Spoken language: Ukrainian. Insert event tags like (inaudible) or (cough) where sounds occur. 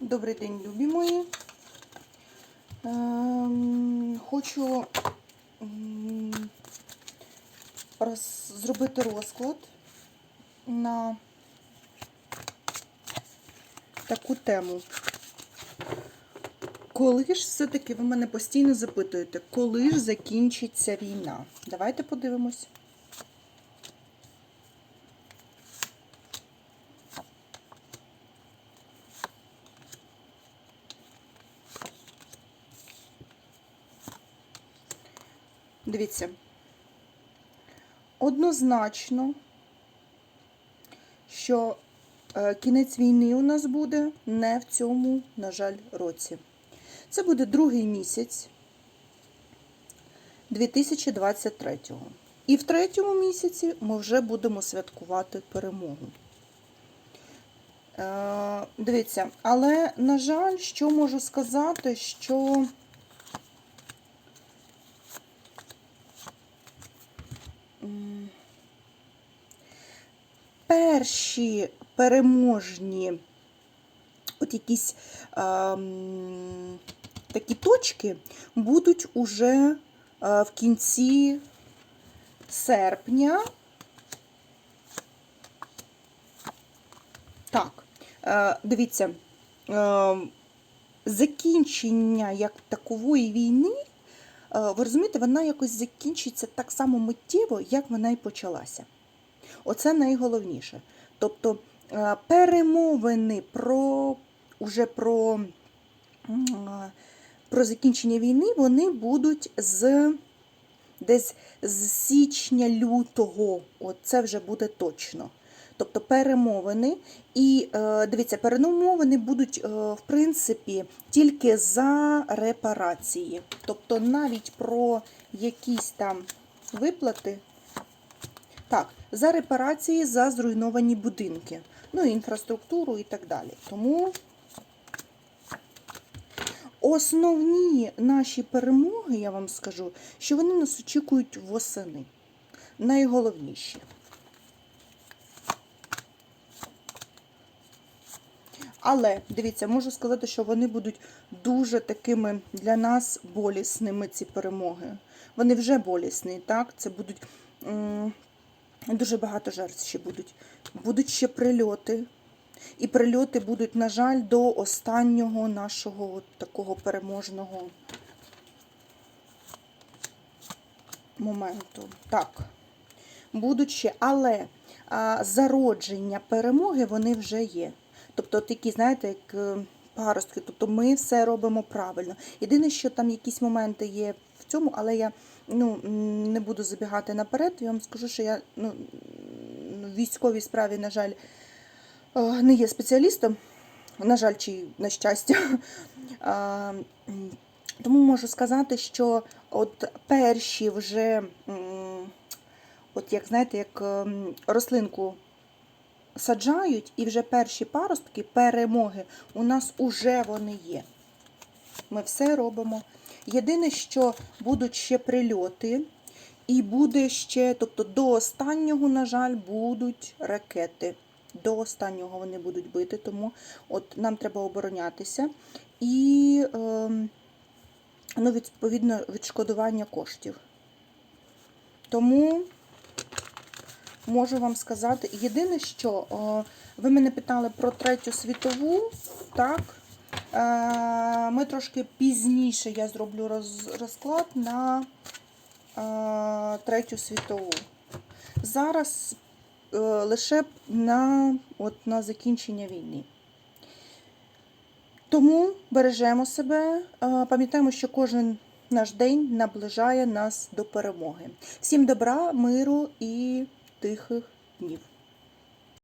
Добрий день, любі мої. Ем, хочу роз, зробити розклад на таку тему. Коли ж все-таки ви мене постійно запитуєте, коли ж закінчиться війна? Давайте подивимось. Дивіться. Однозначно, що е, кінець війни у нас буде не в цьому, на жаль, році. Це буде другий місяць 2023-го. І в третьому місяці ми вже будемо святкувати перемогу. Е, Дивіться, але, на жаль, що можу сказати, що перші переможні от якісь ем, такі точки будуть уже е, в кінці серпня. Так, е, дивіться, е, закінчення як такової війни, ви розумієте, вона якось закінчиться так само миттєво, як вона і почалася. Оце найголовніше. Тобто е, перемовини про уже про, е, про закінчення війни вони будуть з десь з січня-лютого. Це вже буде точно. Тобто перемовини. І е, дивіться, перемовини будуть, в принципі, тільки за репарації. Тобто навіть про якісь там виплати. Так, за репарації за зруйновані будинки, ну, інфраструктуру і так далі. Тому основні наші перемоги, я вам скажу, що вони нас очікують восени. Найголовніші. Але дивіться, можу сказати, що вони будуть дуже такими для нас болісними, ці перемоги. Вони вже болісні, так? Це будуть дуже багато жертв ще будуть. Будуть ще прильоти. І прильоти будуть, на жаль, до останнього нашого такого переможного моменту. Так, будуть ще, але а, зародження перемоги вони вже є. Тобто такі, знаєте, як е, паростки, тобто ми все робимо правильно. Єдине, що там якісь моменти є цьому, але я ну, не буду забігати наперед. Я вам скажу, що я ну, в військовій справі, на жаль, е, не є спеціалістом. На жаль, чи на щастя. (laughs) Тому можу сказати, що от перші вже, от як знаєте, як ем, рослинку саджають, і вже перші паростки, перемоги, у нас уже вони є. Ми все робимо. Єдине, що будуть ще прильоти, і буде ще, тобто до останнього, на жаль, будуть ракети. До останнього вони будуть бити, тому от нам треба оборонятися. І, ем, ну, відповідно, відшкодування коштів. Тому можу вам сказати. Єдине, що о, ви мене питали про третю світову, так? Е, Ми трошки пізніше я зроблю роз, розклад на е, третю світову. Зараз е, лише на, от, на закінчення війни. Тому бережемо себе, пам'ятаємо, що кожен наш день наближає нас до перемоги. Всім добра, миру і тихих днів.